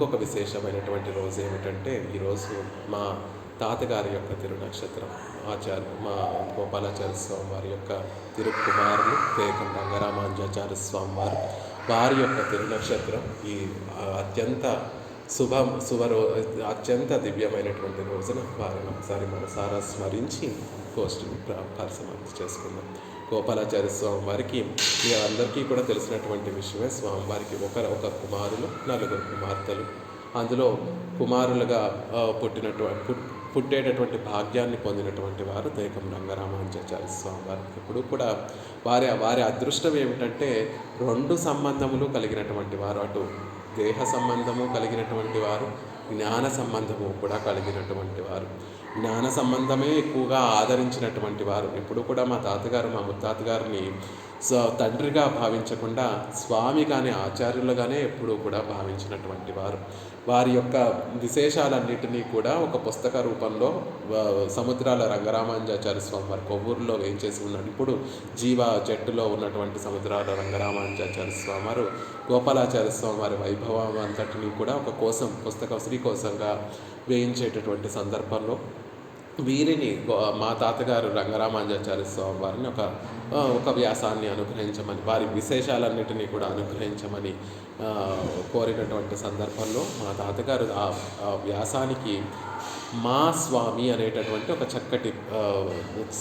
ఇంకొక విశేషమైనటువంటి రోజు ఏమిటంటే ఈరోజు మా తాతగారి యొక్క తిరునక్షత్రం ఆచార్య మా గోపాలాచార్య స్వామి వారి యొక్క తిరుకుమారులు తేకం రంగరామాంజాచార్య స్వామి వారు వారి యొక్క తిరునక్షత్రం ఈ అత్యంత శుభ శుభరో అత్యంత దివ్యమైనటువంటి రోజున వారిని ఒకసారి మనసారా స్మరించి గోష్ఠిని ప్ర- పరిసమాప్తి చేసుకుందాం. గోపాలాచార్య స్వామి వారికి మీ అందరికీ కూడా తెలిసినటువంటి విషయమే స్వామి వారికి ఒక ఒక కుమారులు నలుగురు కుమార్తెలు. అందులో కుమారులుగా పుట్టినటువంటి పుట్టేటటువంటి భాగ్యాన్ని పొందినటువంటి వారు దేకం రంగరామాంజాచార్య స్వామి వారు ఎప్పుడు కూడా వారి వారి అదృష్టం ఏమిటంటే రెండు సంబంధములు కలిగినటువంటి వారు. అటు దేహ సంబంధము కలిగినటువంటి వారు జ్ఞాన సంబంధము కూడా కలిగినటువంటి వారు. జ్ఞాన సంబంధమే ఎక్కువగా ఆదరించినటువంటి వారు. ఎప్పుడు కూడా మా తాతగారు మా ముత్తాతగారిని సో తండ్రిగా భావించకుండా స్వామి కానీ ఆచార్యులుగానే ఎప్పుడూ కూడా భావించినటువంటి వారు. వారి యొక్క విశేషాలన్నింటినీ కూడా ఒక పుస్తక రూపంలో సముద్రాల రంగరామాంజాచార్య స్వామి వారి కొవ్వూరులో వేయించేసి ఉన్నాడు. ఇప్పుడు జీవ జట్టులో ఉన్నటువంటి సముద్రాల రంగరామాంజాచార్య స్వామి వారు గోపాలాచార్య స్వామి వారి వైభవం అంతటినీ కూడా ఒక కోసం పుస్తకం శ్రీకోసంగా వేయించేటటువంటి సందర్భంలో వీరిని మా తాతగారు రంగరామాంజాచార్య స్వామి వారిని ఒక ఒక వ్యాసాన్ని అనుగ్రహించమని వారి విశేషాలన్నిటినీ కూడా అనుగ్రహించమని కోరినటువంటి సందర్భంలో మా తాతగారు ఆ వ్యాసానికి మా స్వామి అనేటటువంటి ఒక చక్కటి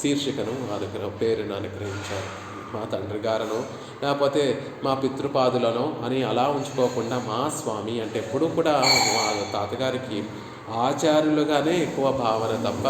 శీర్షికను అనుగ్రహ పేరును అనుగ్రహించారు. మా తండ్రి గారను లేకపోతే మా పితృపాదులను అని అలా ఉంచుకోకుండా మా స్వామి అంటే ఎప్పుడూ కూడా మా తాతగారికి ఆచార్యులుగానే ఎక్కువ భావన తప్ప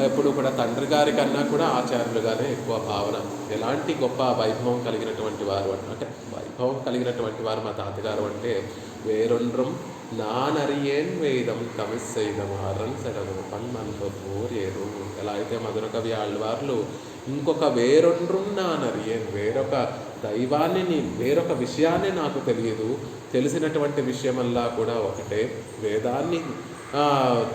ఎప్పుడు కూడా తండ్రి గారి కన్నా కూడా ఆచార్యులుగానే ఎక్కువ భావన. ఎలాంటి గొప్ప వైభవం కలిగినటువంటి వారు అంటే వైభవం కలిగినటువంటి వారు మా తాతగారు అంటే వేరొండ్రం నానరియేన్ వేదం తమిస్సైదం అరన్ సెడవు పన్మన్తో పోరేరు ఎలా అయితే మధురకవి ఆళ్ళవార్లు ఇంకొక వేరొండ్రం నానరియేన్ వేరొక దైవాన్ని నీ- వేరొక విషయాన్ని నాకు తెలియదు. తెలిసినటువంటి విషయమల్లా కూడా ఒకటే. వేదాన్ని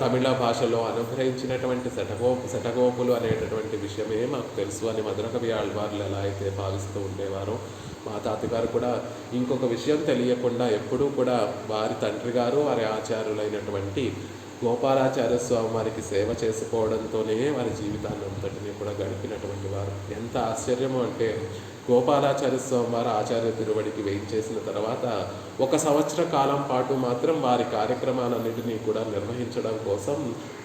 తమిళ భాషలో అనుగ్రహించినటువంటి శటగోపు శటగోపులు అనేటటువంటి విషయమే మాకు తెలుసు. అని మధురకవి ఆళ్వార్లు ఎలా అయితే భావిస్తూ ఉండేవారో మా తాతగారు కూడా ఇంకొక విషయం తెలియకుండా ఎప్పుడూ కూడా వారి తండ్రి గారు వారి ఆచార్యులైనటువంటి గోపాలాచార్య స్వామి వారికి సేవ చేసుకోవడంతోనే వారి జీవితాన్ని అంతటినీ కూడా గడిపినటువంటి వారు. ఎంత ఆశ్చర్యము అంటే గోపాలాచార్య స్వామి వారు ఆచార్య తిరువడికి వేయించేసిన తర్వాత ఒక సంవత్సర కాలం పాటు మాత్రం వారి కార్యక్రమాలన్నింటినీ కూడా నిర్వహించడం కోసం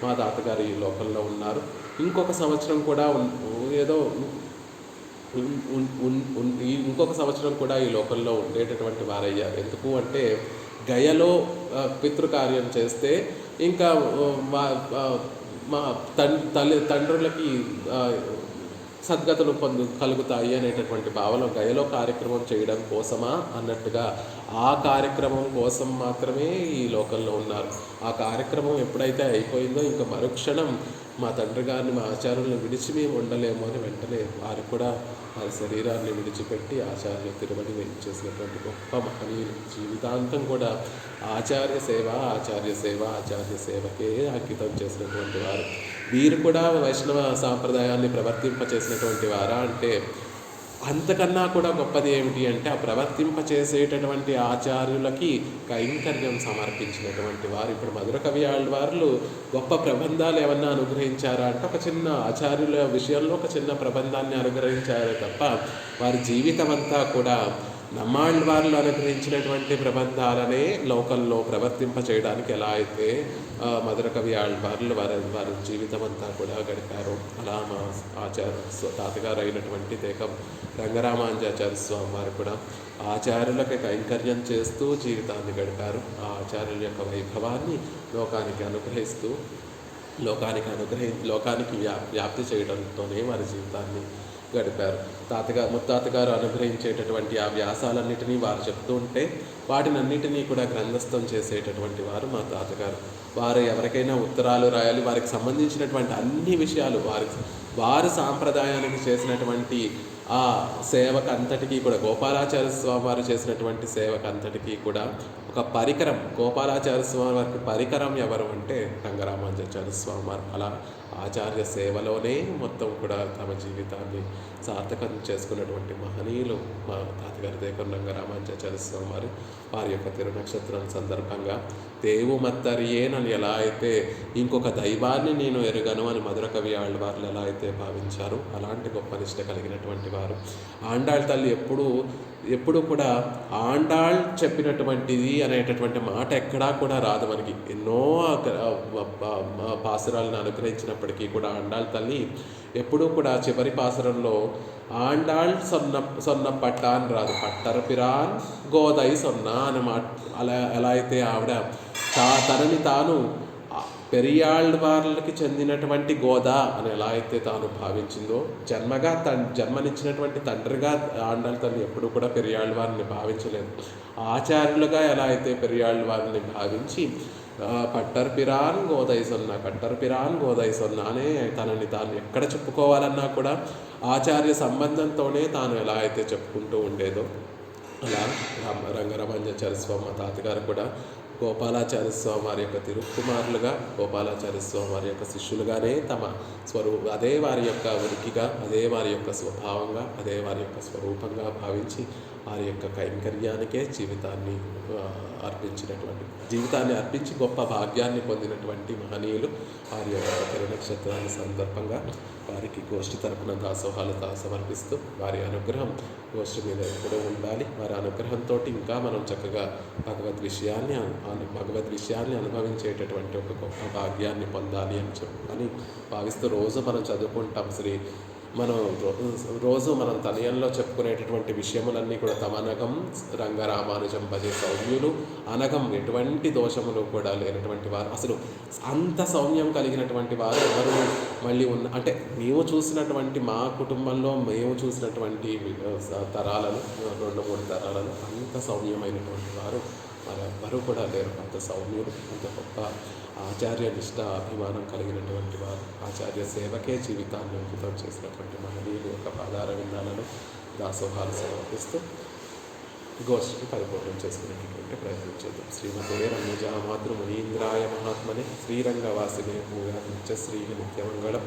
మా తాతగారు ఈ లోకంలో ఉన్నారు. ఇంకొక సంవత్సరం కూడా ఏదో ఈ ఇంకొక సంవత్సరం కూడా ఈ లోకంలో ఉండేటటువంటి వారయ్యారు. ఎందుకు అంటే గయలో పితృకార్యం చేస్తే ఇంకా మా మా తన్ తల్లి తండ్రులకి సద్గతులు పొందు కలుగుతాయి అనేటటువంటి భావన గయలో కార్యక్రమం చేయడం కోసమా అన్నట్టుగా ఆ కార్యక్రమం కోసం మాత్రమే ఈ లోకంలో ఉన్నారు. ఆ కార్యక్రమం ఎప్పుడైతే అయిపోయిందో ఇంకా మరుక్షణం మా తండ్రి గారిని మా ఆచార్యులను విడిచి మేము ఉండలేము అని వెంటనే వారు కూడా వారి శరీరాన్ని విడిచిపెట్టి ఆచార్య తిరుమల చేసినటువంటి గొప్ప మహనీయులు. జీవితాంతం కూడా ఆచార్య సేవ ఆచార్య సేవ ఆచార్య సేవకే అంకితం చేసినటువంటి వారు. వీరు కూడా వైష్ణవ సాంప్రదాయాన్ని ప్రవర్తింపచేసినటువంటి వారా అంటే అంతకన్నా కూడా గొప్పది ఏమిటి అంటే ఆ ప్రవర్తింప చేసేటటువంటి ఆచార్యులకి కైంకర్యం సమర్పించినటువంటి వారు. ఇప్పుడు మధుర కవి ఆళ్వార్లు గొప్ప ప్రబంధాలు ఏమన్నా అనుగ్రహించారా అంటే ఒక చిన్న ఆచార్యుల విషయంలో ఒక చిన్న ప్రబంధాన్ని అనుగ్రహించారే తప్ప వారి జీవితం అంతా కూడా నమ్మాళ్ళవార్లు అనుగ్రహించినటువంటి ప్రబంధాలనే లోకంలో ప్రవర్తింప చేయడానికి ఎలా అయితే మధుర కవి ఆళ్వార్లు వారి వారి జీవితం అంతా కూడా గడిపారు అలా మా ఆచార్య తాతగారు అయినటువంటి దేకం రంగరామాంజాచార్య స్వామి వారు కూడా ఆచార్యులకు కైంకర్యం చేస్తూ జీవితాన్ని గడిపారు. ఆ ఆచార్యుల యొక్క వైభవాన్ని లోకానికి అనుగ్రహిస్తూ లోకానికి అనుగ్రహి లోకానికి వ్యా వ్యాప్తి చేయడంతోనే వారి జీవితాన్ని గడిపారు. తాతగారు ముత్తాతగారు అనుగ్రహించేటటువంటి ఆ వ్యాసాలన్నిటినీ వారు చెప్తూ ఉంటే వాటిని అన్నిటినీ కూడా గ్రంథస్థం చేసేటటువంటి వారు మా తాతగారు. వారు ఎవరికైనా ఉత్తరాలు రాయాలి వారికి సంబంధించినటువంటి అన్ని విషయాలు వారికి వారి సాంప్రదాయానికి చేసినటువంటి ఆ సేవకు అంతటికీ కూడా గోపాలాచార్య స్వామి వారు చేసినటువంటి సేవకు అంతటికీ కూడా ఒక పరికరం గోపాలాచార్య స్వామి వారికి పరికరం ఎవరు అంటే రంగరామానుజాచార్య స్వామి వారు అలా ఆచార్య సేవలోనే మొత్తం కూడా తమ జీవితాన్ని సార్థకం చేసుకున్నటువంటి మహనీయులు మా తాతగారి దేకం రంగరామానుజాచార్య స్వామి వారు వారి యొక్క తిరునక్షత్రం సందర్భంగా దేవు మత్తరియేనని ఎలా అయితే ఇంకొక దైవాన్ని నేను ఎరుగను అని మధుర కవి ఆళ్వార్లు ఎలా అయితే భావించారు అలాంటి గొప్ప నిష్ట కలిగినటువంటి చెప్తున్నారు ఆండాళ్ తల్లి ఎప్పుడు ఎప్పుడు కూడా ఆండాళ్ చెప్పినటువంటిది అనేటటువంటి మాట ఎక్కడా కూడా రాదు మనకి. ఎన్నో పాసురాలను అనుగ్రహించినప్పటికీ కూడా ఆండాళ్ తల్లి ఎప్పుడూ కూడా చివరి పాసురంలో ఆండాళ్ సొన్న సొన్న పట్ట అని రాదు. పట్టర పిరాన్ గోదై సొన్న అని మాట అలా ఎలా అయితే ఆవిడ తా తనని తాను పెరియాళ్ళవార్లకి చెందినటువంటి గోదా అని ఎలా అయితే తాను భావించిందో జన్మగా తన్ జన్మనిచ్చినటువంటి తండ్రిగా ఆండాళ్ళ తను ఎప్పుడు కూడా పెరియాళ్ళ వారిని భావించలేదు. ఆచార్యులుగా ఎలా అయితే పెరియాళ్ళ వారిని భావించి పట్టర్ పిరాన్ గోదై సొన్న కట్టర్ పిరాన్ గోదై సొన్న అనే తనని తాను ఎక్కడ చెప్పుకోవాలన్నా కూడా ఆచార్య సంబంధంతోనే తాను ఎలా అయితే చెప్పుకుంటూ ఉండేదో అలా రామ రంగరామాంజాచార్య స్వామి తాతగారు కూడా గోపాలాచార్య స్వామి వారి యొక్క తిరుక్కుమారులుగా గోపాలాచార్య స్వామి వారి యొక్క శిష్యులుగానే తమ స్వరూ అదే వారి యొక్క ఉనికిగా అదే వారి యొక్క స్వభావంగా అదే వారి యొక్క స్వరూపంగా భావించి వారి యొక్క కైంకర్యానికే జీవితాన్ని అర్పించినటువంటి జీవితాన్ని అర్పించి గొప్ప భాగ్యాన్ని పొందినటువంటి మహనీయులు వారి యొక్క తిరునక్షత్రాన్ని సందర్భంగా వారికి గోష్ఠి తరపున దాసోహాలు సమర్పిస్తూ వారి అనుగ్రహం గోష్ఠి మీద ఎప్పుడూ ఉండాలి. వారి అనుగ్రహంతో ఇంకా మనం చక్కగా భగవద్ విషయాన్ని భగవద్ విషయాన్ని అనుభవించేటటువంటి ఒక గొప్ప భాగ్యాన్ని పొందాలి అని చెప్పని అని భావిస్తూ రోజు మనం చదువుకుంటాం. శ్రీ మనం రోజు మనం తనయంలో చెప్పుకునేటటువంటి విషయములన్నీ కూడా తమనగం రంగరామానుజం భజే సౌమ్యులు. అనగం ఎటువంటి దోషములు కూడా లేనటువంటి వారు. అసలు అంత సౌమ్యం కలిగినటువంటి వారు ఎవరు మళ్ళీ ఉన్న అంటే మేము చూసినటువంటి మా కుటుంబంలో మేము చూసినటువంటి తరాలను రెండు మూడు తరాలను అంత సౌమ్యమైనటువంటి వారు మరెవ్వరూ కూడా లేరు అంత సౌమ్యుడు అంత గొప్ప ఆచార్య నిష్ట అభిమానం కలిగినటువంటి వారు ఆచార్య సేవకే జీవితాన్ని అంకితం చేసినటువంటి మహనీయులు యొక్క పాదార విందాలను దాసోహాలు సమర్పిస్తూ గోష్ఠిని పరిపూర్ణం చేసుకునేటటువంటి ప్రయత్నం చేద్దాం. శ్రీమతే రంగజా మాతృ మునీంద్రాయ మహాత్మనే శ్రీరంగవాసినే భూయా నిత్య శ్రీ నిత్యమంగళం